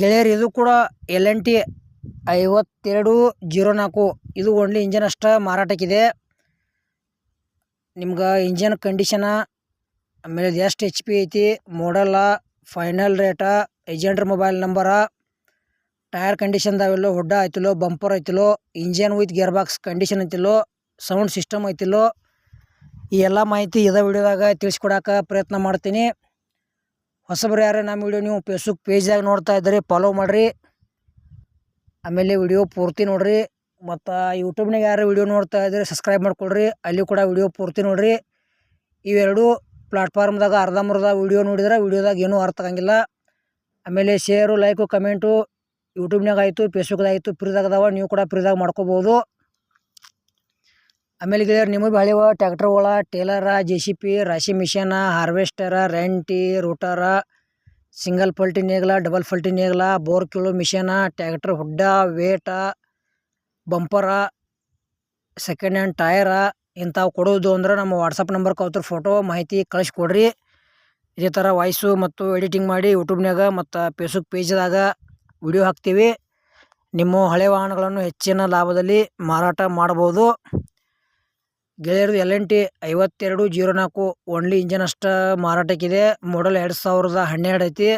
ಗೆಳೆಯರು ಇದು ಕೂಡ ಎಲ್ ಎನ್ ಟಿ ಐವತ್ತೆರಡು ಜೀರೋ ನಾಲ್ಕು. ಇದು ಓನ್ಲಿ ಇಂಜನ್ ಅಷ್ಟೇ ಮಾರಾಟಕ್ಕಿದೆ. ನಿಮ್ಗೆ ಇಂಜನ್ ಕಂಡೀಷನ, ಆಮೇಲೆ ಎಷ್ಟು ಎಚ್ ಪಿ ಐತಿ ಮಾಡಲ್ಲ ಫೈನಲ್ ರೇಟ ಏಜೆಂಟ್ರ ಮೊಬೈಲ್ ನಂಬರ ಟೈರ್ ಕಂಡೀಷನ್ ದಾವೆಲ್ಲೋ, ಹುಡ್ಡ ಆಯ್ತಿಲ್ಲೋ bumper ಐತಿಲ್ಲೋ engine with gear box condition ಐತಿಲ್ಲೋ sound system ಐತಿಲ್ಲೋ ಈ ಎಲ್ಲ ಮಾಹಿತಿ ಇದೇ ವಿಡಿಯೋದಾಗ ತಿಳಿಸ್ಕೊಡಕ್ಕೆ ಪ್ರಯತ್ನ ಮಾಡ್ತೀನಿ. ಹೊಸಬ್ರು ಯಾರು ನಮ್ಮ ವಿಡಿಯೋ ನೀವು ಫೇಸ್ಬುಕ್ ಪೇಜ್ದಾಗ ನೋಡ್ತಾ ಇದ್ದರೆ ಫಾಲೋ ಮಾಡಿರಿ. ಆಮೇಲೆ ವಿಡಿಯೋ ಪೂರ್ತಿ ನೋಡಿರಿ. ಮತ್ತು ಯೂಟ್ಯೂಬ್ನಾಗ ಯಾರು ವಿಡಿಯೋ ನೋಡ್ತಾ ಇದ್ದರೆ ಸಬ್ಸ್ಕ್ರೈಬ್ ಮಾಡ್ಕೊಳ್ರಿ. ಅಲ್ಲಿ ಕೂಡ ವಿಡಿಯೋ ಪೂರ್ತಿ ನೋಡಿರಿ. ಇವೆರಡು ಪ್ಲಾಟ್ಫಾರ್ಮ್ದಾಗ ಅರ್ಧಂಬರ್ಧ ವಿಡಿಯೋ ನೋಡಿದ್ರೆ ವಿಡಿಯೋದಾಗ ಏನೂ ಅರ್ಥ ಆಗಂಗಿಲ್ಲ. ಆಮೇಲೆ ಶೇರು ಲೈಕು ಕಮೆಂಟು ಯೂಟ್ಯೂಬ್ನಾಗ ಆಯಿತು ಫೇಸ್ಬುಕ್ದಾಗ ಆಯಿತು ಫ್ರೀದಾಗ ಅದಾವ, ನೀವು ಕೂಡ ಫ್ರೀದಾಗ ಮಾಡ್ಕೋಬೋದು. ಆಮೇಲೆ ಗೆಳೆಯರು, ನಿಮಗೆ ಹಳೆವ ಟ್ಯಾಕ್ಟ್ರ್ಗಳ ಟೇಲರ ಜೆ ಸಿ ಪಿ ರಾಶಿ ಮಿಷನ, ಹಾರ್ವೆಸ್ಟರ, ರೆಂಟಿ, ರೂಟರ, ಸಿಂಗಲ್ ಫಲ್ಟಿ ನೇಗ್ಲ, ಡಬಲ್ ಫಲ್ಟಿ ನೇಗ್ಲ, ಬೋರ್ ಕೀಳು machine tractor hood, weight, bumper second hand tyre ಇಂಥವು ಕೊಡೋದು ಅಂದ್ರೆ ನಮ್ಮ ವಾಟ್ಸಪ್ ನಂಬರ್ ಅವ್ರ ಫೋಟೋ ಮಾಹಿತಿ ಕಳಿಸ್ಕೊಡ್ರಿ ಇದೇ ಥರ ವಾಯ್ಸು ಮತ್ತು ಎಡಿಟಿಂಗ್ ಮಾಡಿ ಯೂಟ್ಯೂಬ್ನಾಗ ಮತ್ತು ಫೇಸ್ಬುಕ್ ಪೇಜ್ದಾಗ ವಿಡಿಯೋ ಹಾಕ್ತೀವಿ. ನಿಮ್ಮ ಹಳೆ ವಾಹನಗಳನ್ನು ಹೆಚ್ಚಿನ ಲಾಭದಲ್ಲಿ ಮಾರಾಟ ಮಾಡ್ಬೋದು. ಗೆಳೆಯರದು ಎಲ್ ಎನ್ ಟಿ ಐವತ್ತೆರಡು, ಜೀರೋ ನಾಲ್ಕು, ಓನ್ಲಿ ಇಂಜನ್ ಅಷ್ಟು ಮಾರಾಟಕ್ಕಿದೆ. ಮಾಡಲ್ ಎರಡು ಸಾವಿರದ ಹನ್ನೆರಡು ಐತಿ.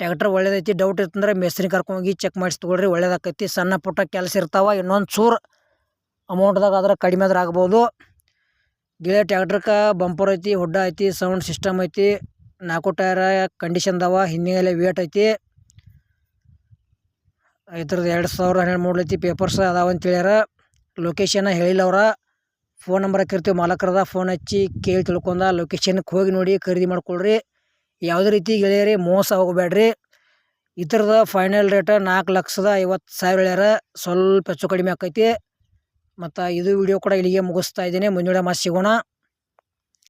ಟ್ಯಾಕ್ಟರ್ ಒಳ್ಳೇದೈತಿ. ಡೌಟ್ ಇತ್ತಂದ್ರೆ ಮೇಸ್ತ್ರಿ ಕರ್ಕೊಂಡೋಗಿ ಚೆಕ್ ಮಾಡಿಸಿ ತೊಗೊಳ್ರಿ, ಒಳ್ಳೇದಾಕೈತಿ. ಸಣ್ಣ ಪುಟ್ಟ ಕೆಲಸ ಇರ್ತಾವೆ, ಇನ್ನೊಂದು ಚೂರು ಅಮೌಂಟ್ದಾಗ ಆದ್ರೆ ಕಡಿಮೆ ಆದ್ರೆ ಆಗ್ಬೋದು. ಗೆಳೆಯ ಟ್ಯಾಕ್ಟ್ರಕ್ಕೆ ಬಂಪರ್ ಐತಿ ಹುಡ್ಡ ಐತಿ ಸೌಂಡ್ ಸಿಸ್ಟಮ್ ಐತಿ, ನಾಲ್ಕು ಟೈರ ಕಂಡೀಷನ್ ಅದಾವ ಹಿಂದಿನಲ್ಲಿ ವೇಟ್ ಐತಿ. ಇದ್ರದ್ದು ಎರಡು ಸಾವಿರದ ಹನ್ನೆರಡು ಮಾಡಲ್ ಐತಿ ಪೇಪರ್ಸ್ ಅದಾವ ಅಂತ ಹೇಳ್ಯಾರ. ಲೊಕೇಶನ್ ಹೇಳಿಲ್ಲ ಅವ್ರ. ಫೋನ್ ನಂಬರ್ ಹಾಕಿರ್ತೀವಿ, ಮಾಲಕರದ ಫೋನ್ ಹಚ್ಚಿ ಕೇಳಿ ತಿಳ್ಕೊಂಡ ಲೊಕೇಶನ್ಗೆ ಹೋಗಿ ನೋಡಿ ಖರೀದಿ ಮಾಡ್ಕೊಳ್ರಿ. ಯಾವುದೇ ರೀತಿ ಗೆಳೆಯರಿ, ಮೋಸ ಹೋಗಬೇಡ್ರಿ. ಇದ್ರದ ಫೈನಲ್ ರೇಟ ನಾಲ್ಕು ಲಕ್ಷದ ಐವತ್ತು ಸಾವಿರ ಹೇಳ್ಯಾರ ಸ್ವಲ್ಪ ಹೆಚ್ಚು ಕಡಿಮೆ ಆಕೈತಿ. ಮತ್ತು ಇದು ವಿಡಿಯೋ ಕೂಡ ಇಲ್ಲಿಗೆ ಮುಗಿಸ್ತಾ ಇದ್ದೀನಿ. ಮುಂದಿನ ಮಾತು ಸಿಗೋಣ.